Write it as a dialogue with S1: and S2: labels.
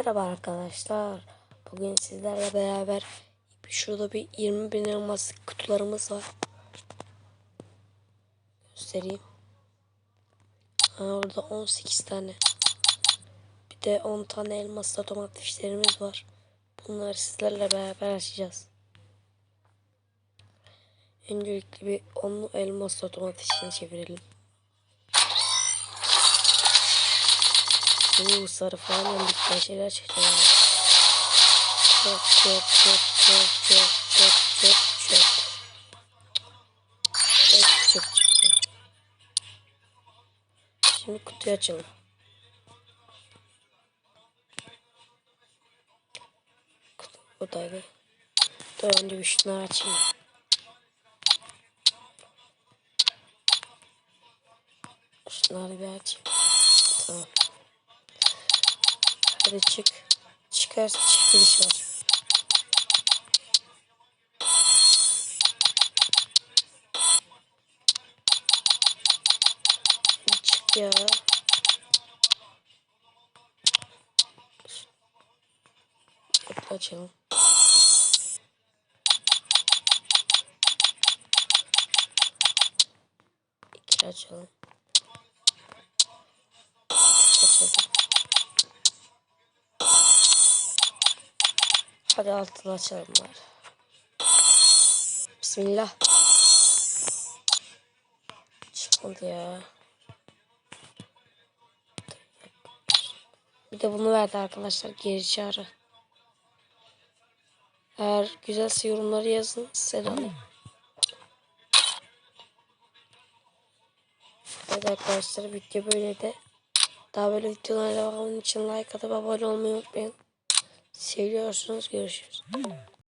S1: Merhaba arkadaşlar. Bugün sizlerle beraber şurada bir 20 bin elmas kutularımız var. Göstereyim. Ha, orada 18 tane. Bir de 10 tane elmas otomat fişlerimiz var. Bunları sizlerle beraber açacağız. Öncelikle bir 10 elmas otomat fişini çevirelim. Bu sarı falan yandıktan şeyler çıktı. Çok çok çok çok çok çok çok çok. Çok çok çıktı. Şimdi kutuyu açalım. Kutu buradaydı. Dur önce bir şunları açayım. Şunları bir açayım. Tamam. Hadi çık. Çıkarsa çekiliş var. Hadi çık ya. Kapı açalım. İki açalım. Açalım. Hadi altını açalım bari. Bismillah. Çıkmadı ya. Bir de bunu verdi arkadaşlar geri çağrı. Eğer güzelse yorumları yazın size alayım. Evet arkadaşlar video böyle de. Daha böyle videolara devamının için like atıp abone olmayı unutmayın. Seviyorsunuz. Görüşürüz.